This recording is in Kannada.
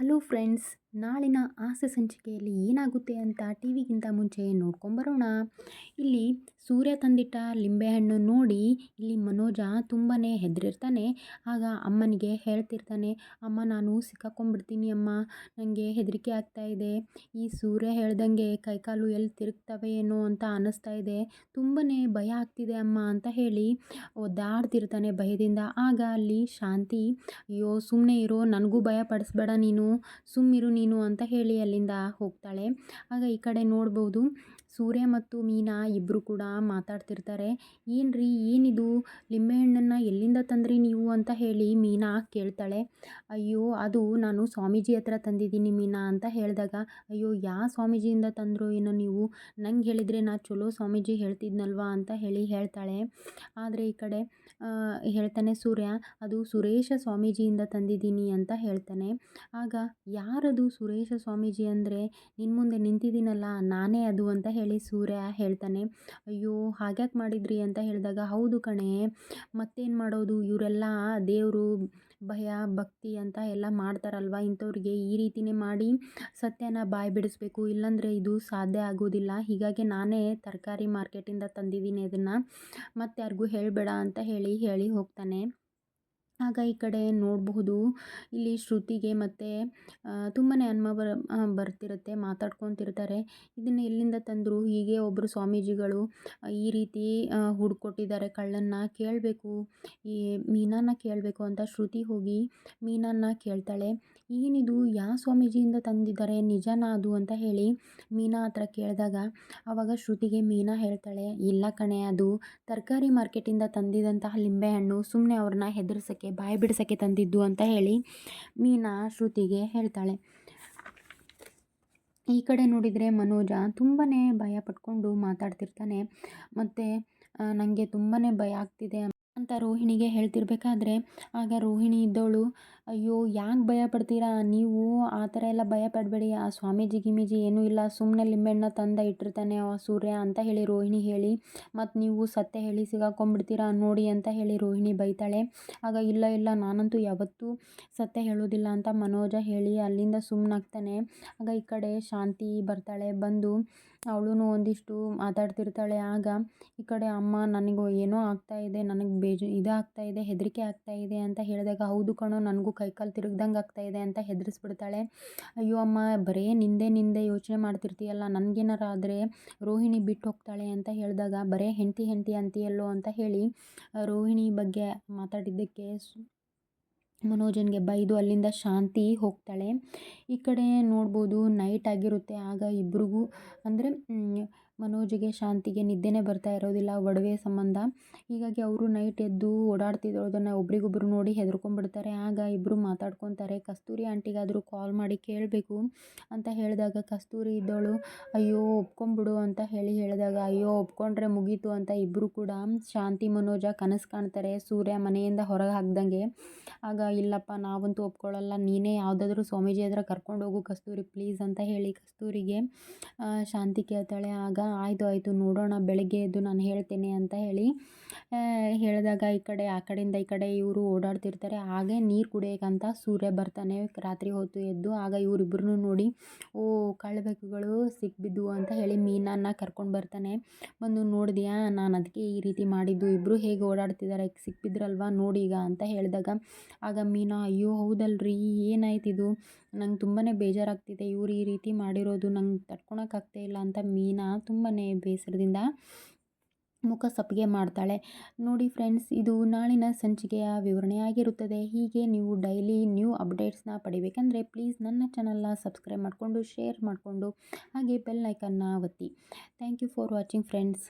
ಹಲೋ ಫ್ರೆಂಡ್ಸ್ ನಾಳಿನ ಆಸೆ ಸಂಚಿಕೆಯಲ್ಲಿ ಏನಾಗುತ್ತೆ ಅಂತ ಟಿ ವಿಗಿಂತ ಮುಂಚೆ ನೋಡ್ಕೊಂಬರೋಣ ಇಲ್ಲಿ ಸೂರ್ಯ ತಂದಿಟ್ಟ ಲಿಂಬೆಹಣ್ಣು ನೋಡಿ ಇಲ್ಲಿ ಮನೋಜ ತುಂಬಾ ಹೆದರಿರ್ತಾನೆ. ಆಗ ಅಮ್ಮನಿಗೆ ಹೇಳ್ತಿರ್ತಾನೆ, ಅಮ್ಮ, ನಾನು ಸಿಕ್ಕಾಕೊಂಡ್ಬಿಡ್ತೀನಿ ಅಮ್ಮ. ನನಗೆ ಹೆದರಿಕೆ ಆಗ್ತಾ ಇದೆ. ಈ ಸೂರ್ಯ ಹೇಳ್ದಂಗೆ ಕೈಕಾಲು ಎಲ್ಲಿ ತಿರುಗ್ತವೆ ಏನೋ ಅಂತ ಅನ್ನಿಸ್ತಾ ಇದೆ. ತುಂಬಾ ಭಯ ಆಗ್ತಿದೆ ಅಮ್ಮ ಅಂತ ಹೇಳಿ ಒದ್ದಾಡ್ತಿರ್ತಾನೆ ಭಯದಿಂದ. ಆಗ ಅಲ್ಲಿ ಶಾಂತಿ, ಅಯ್ಯೋ ಸುಮ್ಮನೆ ಇರೋ. ನನಗೂ ಭಯ ಪಡಿಸ್ಬೇಡ ನೀನು. ಸುಮ್ಮಿರು ನೀನು ಅಂತ ಹೇಳಿ ಅಲ್ಲಿಂದ ಹೋಗ್ತಾಳೆ. ಆಗ ಈ ಕಡೆ ನೋಡ್ಬೋದು ಸೂರ್ಯ ಮತ್ತು ಮೀನಾ ಇಬ್ಬರು ಕೂಡ ಮಾತಾಡ್ತಿರ್ತಾರೆ. ಏನು ರೀ ಏನಿದು? ಲಿಂಬೆಹಣ್ಣನ್ನು ಎಲ್ಲಿಂದ ತಂದ್ರಿ ನೀವು ಅಂತ ಹೇಳಿ ಮೀನಾ ಕೇಳ್ತಾಳೆ. ಅಯ್ಯೋ, ಅದು ನಾನು ಸ್ವಾಮೀಜಿ ಹತ್ರ ತಂದಿದ್ದೀನಿ ಮೀನಾ ಅಂತ ಹೇಳಿದಾಗ, ಅಯ್ಯೋ ಯಾವ ಸ್ವಾಮೀಜಿಯಿಂದ ತಂದರು ಏನೋ ನೀವು? ನಂಗೆ ಹೇಳಿದರೆ ನಾ ಚಲೋ ಸ್ವಾಮೀಜಿ ಹೇಳ್ತಿದ್ನಲ್ವಾ ಅಂತ ಹೇಳಿ ಹೇಳ್ತಾಳೆ. ಆದರೆ ಈ ಕಡೆ ಹೇಳ್ತಾನೆ ಸೂರ್ಯ, ಅದು ಸುರೇಶ ಸ್ವಾಮೀಜಿಯಿಂದ ತಂದಿದ್ದೀನಿ ಅಂತ ಹೇಳ್ತಾನೆ. ಆಗ ಯಾರದು ಸುರೇಶ ಸ್ವಾಮೀಜಿ ಅಂದರೆ ನಿನ್ನ ಮುಂದೆ ನಿಂತಿದ್ದೀನಲ್ಲ, ನಾನೇ ಅದು ಅಂತ ಹೇಳಿ ಸೂರ್ಯ ಹೇಳ್ತಾನೆ. ಅಯ್ಯೋ, ಹಾಗ್ಯಾಕೆ ಮಾಡಿದ್ರಿ ಅಂತ ಹೇಳಿದಾಗ, ಹೌದು ಕಣೆ, ಮತ್ತೇನು ಮಾಡೋದು? ಇವರೆಲ್ಲ ದೇವರು, ಭಯ, ಭಕ್ತಿ ಅಂತ ಎಲ್ಲ ಮಾಡ್ತಾರಲ್ವ ಇಂಥವ್ರಿಗೆ? ಈ ರೀತಿನೇ ಮಾಡಿ ಸತ್ಯನ ಬಾಯಿ ಬಿಡಿಸ್ಬೇಕು. ಇಲ್ಲಾಂದರೆ ಇದು ಸಾಧ್ಯ ಆಗೋದಿಲ್ಲ. ಹೀಗಾಗಿ ನಾನೇ ತರಕಾರಿ ಮಾರ್ಕೆಟಿಂದ ತಂದಿದ್ದೀನಿ ಅದನ್ನು ಮತ್ತು ಯಾರಿಗೂ ಹೇಳಬೇಡ ಅಂತ ಹೇಳಿ ಹೇಳಿ ಹೋಗ್ತಾನೆ. ಆಗ ಈ ಕಡೆ ನೋಡಬಹುದು, ಇಲ್ಲಿ ಶ್ರುತಿಗೆ ಮತ್ತು ತುಂಬಾ ಅನ್ಮ ಬರ ಬರ್ತಿರುತ್ತೆ, ಮಾತಾಡ್ಕೊತಿರ್ತಾರೆ. ಇದನ್ನು ಎಲ್ಲಿಂದ ತಂದ್ರು, ಹೀಗೆ ಒಬ್ಬರು ಸ್ವಾಮೀಜಿಗಳು ಈ ರೀತಿ ಹುಡ್ಕೊಟ್ಟಿದ್ದಾರೆ ಕಳ್ಳನ್ನ ಕೇಳಬೇಕು. ಈ ಮೀನನ್ನ ಕೇಳಬೇಕು ಅಂತ ಶ್ರುತಿ ಹೋಗಿ ಮೀನನ್ನ ಕೇಳ್ತಾಳೆ. ಏನಿದು ಯಾವ ಸ್ವಾಮೀಜಿಯಿಂದ ತಂದಿದ್ದಾರೆ, ನಿಜನಾ ಅದು ಅಂತ ಹೇಳಿ ಮೀನಾ ಹತ್ರ ಕೇಳಿದಾಗ ಆವಾಗ ಶ್ರುತಿಗೆ ಮೀನಾ ಹೇಳ್ತಾಳೆ, ಇಲ್ಲ ಕಣೆ ಅದು ತರಕಾರಿ ಮಾರ್ಕೆಟಿಂದ ತಂದಿದಂತಹ ಲಿಂಬೆಹಣ್ಣು ಸುಮ್ಮನೆ ಅವ್ರನ್ನ ಹೆದರ್ಸೋಕ್ಕೆ ಬಾಯಿ ಬಿಡಿಸೋಕ್ಕೆ ತಂದಿದ್ದು ಅಂತ ಹೇಳಿ ಮೀನಾ ಶ್ರುತಿಗೆ ಹೇಳ್ತಾಳೆ. ಈ ಕಡೆ ನೋಡಿದರೆ ಮನೋಜ ತುಂಬಾ ಭಯ ಪಟ್ಕೊಂಡು ಮಾತಾಡ್ತಿರ್ತಾನೆ. ಮತ್ತು ನನಗೆ ತುಂಬಾ ಭಯ ಆಗ್ತಿದೆ ಅಂತ ರೋಹಿಣಿಗೆ ಹೇಳ್ತಿರ್ಬೇಕಾದ್ರೆ, ಆಗ ರೋಹಿಣಿ ಇದ್ದವಳು ಅಯ್ಯೋ, ಯಾಕೆ ಭಯ ಪಡ್ತೀರಾ? ನೀವು ಆ ಥರ ಎಲ್ಲ ಭಯ ಪಡಬೇಡಿ. ಆ ಸ್ವಾಮೀಜಿ ಗಿಮೀಜಿ ಏನೂ ಇಲ್ಲ. ಸುಮ್ಮನೆ ಲಿಂಬೆಹಣ್ಣ ತಂದ ಇಟ್ಟಿರ್ತಾನೆ ಆ ಸೂರ್ಯ ಅಂತ ಹೇಳಿ ರೋಹಿಣಿ ಹೇಳಿ. ಮತ್ತು ನೀವು ಸತ್ಯ ಹೇಳಿ ಸಿಗಾಕೊಂಡ್ಬಿಡ್ತೀರಾ ನೋಡಿ ಅಂತ ಹೇಳಿ ರೋಹಿಣಿ ಬೈತಾಳೆ. ಆಗ, ಇಲ್ಲ ಇಲ್ಲ, ನಾನಂತೂ ಯಾವತ್ತೂ ಸತ್ಯ ಹೇಳೋದಿಲ್ಲ ಅಂತ ಮನೋಜ ಹೇಳಿ ಅಲ್ಲಿಂದ ಸುಮ್ಮನಾಗ್ತಾನೆ ಆಗ ಈ ಕಡೆ ಶಾಂತಿ ಬರ್ತಾಳೆ. ಬಂದು ಅವಳು ಒಂದಿಷ್ಟು ಮಾತಾಡ್ತಿರ್ತಾಳೆ. ಆಗ ಈ ಕಡೆ ಅಮ್ಮ, ನನಗೂ, ಏನೋ ಆಗ್ತಾಯಿದೆ ನನಗೆ ಬೇಜ ಇದಾಗ್ತಾಯಿದೆ ಹೆದರಿಕೆ ಆಗ್ತಾಯಿದೆ ಅಂತ ಹೇಳಿದಾಗ, ಹೌದು ಕಣೋ, ನನಗೂ ಕೈಕಾಲು ತಿರುಗ್ದಂಗೆ ಆಗ್ತಾಯಿದೆ ಅಂತ ಹೆದರಿಸ್ಬಿಡ್ತಾಳೆ. ಅಯ್ಯೋ ಅಮ್ಮ, ಬರೇ ನಿಂದೆ ನಿಂದೆ ಯೋಚನೆ ಮಾಡ್ತಿರ್ತೀಯಲ್ಲ, ನನಗೇನಾರ ಆದರೆ ರೋಹಿಣಿ ಬಿಟ್ಟು ಹೋಗ್ತಾಳೆ ಅಂತ ಹೇಳಿದಾಗ, ಬರೇ ಹೆಂಡತಿ ಹೆಂಡತಿ ಅಂತೀಯಲ್ಲೋ ಅಂತ ಹೇಳಿ ರೋಹಿಣಿ ಬಗ್ಗೆ ಮಾತಾಡಿದ್ದಕ್ಕೆ ಮನೋಜನ್ಗೆ ಬೈದು ಅಲ್ಲಿಂದ ಶಾಂತಿ ಹೋಗ್ತಾಳೆ. ಈ ಕಡೆ ನೋಡ್ಬೋದು ನೈಟ್ ಆಗಿರುತ್ತೆ, ಆಗ ಇಬ್ರಿಗೂ, ಅಂದರೆ ಮನೋಜಿಗೆ ಶಾಂತಿಗೆ ನಿದ್ದೆನೇ ಬರ್ತಾ ಇರೋದಿಲ್ಲ, ಒಡವೆ ಸಂಬಂಧ. ಹೀಗಾಗಿ ಅವರು ನೈಟ್ ಎದ್ದು ಓಡಾಡ್ತಿರೋದನ್ನು ಒಬ್ರಿಗೊಬ್ರು ನೋಡಿ ಹೆದರ್ಕೊಂಡ್ಬಿಡ್ತಾರೆ. ಆಗ ಇಬ್ಬರು ಮಾತಾಡ್ಕೊತಾರೆ. ಕಸ್ತೂರಿ ಆಂಟಿಗಾದರೂ ಕಾಲ್ ಮಾಡಿ ಕೇಳಬೇಕು ಅಂತ ಹೇಳಿದಾಗ ಕಸ್ತೂರಿ ಇದ್ದವಳು ಅಯ್ಯೋ ಒಪ್ಕೊಂಬಿಡು ಅಂತ ಹೇಳಿ ಹೇಳಿದಾಗ, ಅಯ್ಯೋ, ಒಪ್ಕೊಂಡ್ರೆ ಮುಗೀತು ಅಂತ ಇಬ್ಬರು ಕೂಡ ಶಾಂತಿ ಮನೋಜ ಕನಸು ಕಾಣ್ತಾರೆ. ಸೂರ್ಯ ಮನೆಯಿಂದ ಹೊರಗೆ ಹಾಕ್ದಂಗೆ. ಆಗ ಇಲ್ಲಪ್ಪ ನಾವಂತೂ ಒಪ್ಕೊಳ್ಳಲ್ಲ, ನೀನೇ ಯಾವುದಾದ್ರೂ ಸ್ವಾಮೀಜಿ ಹತ್ರ ಹೋಗು ಕಸ್ತೂರಿ ಪ್ಲೀಸ್ ಅಂತ ಹೇಳಿ ಕಸ್ತೂರಿಗೆ ಶಾಂತಿ ಕೇಳ್ತಾಳೆ. ಆಗ ಆಯಿತು ಆಯಿತು, ನೋಡೋಣ, ಬೆಳಗ್ಗೆ ಎದ್ದು ನಾನು ಹೇಳ್ತೇನೆ ಅಂತ ಹೇಳಿ ಹೇಳಿದಾಗ ಈ ಕಡೆ, ಆ ಕಡೆಯಿಂದ ಈ ಕಡೆ ಇವರು ಓಡಾಡ್ತಿರ್ತಾರೆ. ಹಾಗೆ ನೀರು ಕುಡಿಯೋಕ್ಕಂತ ಸೂರ್ಯ ಬರ್ತಾನೆ. ರಾತ್ರಿ ಹೊತ್ತು ಎದ್ದು ಆಗ ಇವರಿಬ್ಬರನ್ನೂ ನೋಡಿ, ಓ ಕಳ್ಳಬೆಕ್ಕುಗಳು ಸಿಕ್ಬಿದ್ದು ಅಂತ ಹೇಳಿ ಮೀನನ್ನು ಕರ್ಕೊಂಡು ಬರ್ತಾನೆ. ಬಂದು ನೋಡಿದ್ಯಾ, ನಾನು ಅದಕ್ಕೆ ಈ ರೀತಿ ಮಾಡಿದ್ದು ಇಬ್ಬರು ಹೇಗೆ ಓಡಾಡ್ತಿದ್ದಾರೆ ಸಿಕ್ಬಿದ್ರಲ್ವಾ, ನೋಡಿ ಈಗ ಅಂತ ಹೇಳಿದಾಗ ಆಗ ಮೀನಾ, ಅಯ್ಯೋ, ಹೌದಲ್ರಿ ಏನಾಯ್ತಿದು ನಂಗೆ ತುಂಬಾ ಬೇಜಾರಾಗ್ತಿದೆ. ಇವ್ರು ಈ ರೀತಿ ಮಾಡಿರೋದು ನಂಗೆ ತಡ್ಕೊಳಕ್ಕಾಗ್ತಾ ಇಲ್ಲ ಅಂತ ಮೀನಾ ತುಂಬಾ ಬೇಸರದಿಂದ ಮುಖ ಸಪ್ಪಿಗೆ ಮಾಡ್ತಾಳೆ. ನೋಡಿ ಫ್ರೆಂಡ್ಸ್, ಇದು ನಾಳಿನ ಸಂಚಿಕೆಯ ವಿವರಣೆಯಾಗಿರುತ್ತದೆ ಹೀಗೆ ನೀವು ಡೈಲಿ ನ್ಯೂ ಅಪ್ಡೇಟ್ಸ್ನ ಪಡಿಬೇಕಂದ್ರೆ ಪ್ಲೀಸ್ ನನ್ನ ಚಾನಲ್ನ ಸಬ್ಸ್ಕ್ರೈಬ್ ಮಾಡಿಕೊಂಡು, ಶೇರ್ ಮಾಡಿಕೊಂಡು, ಹಾಗೆ ಬೆಲ್ ಐಕನ್ನ ಒತ್ತಿ. Thank you for watching friends.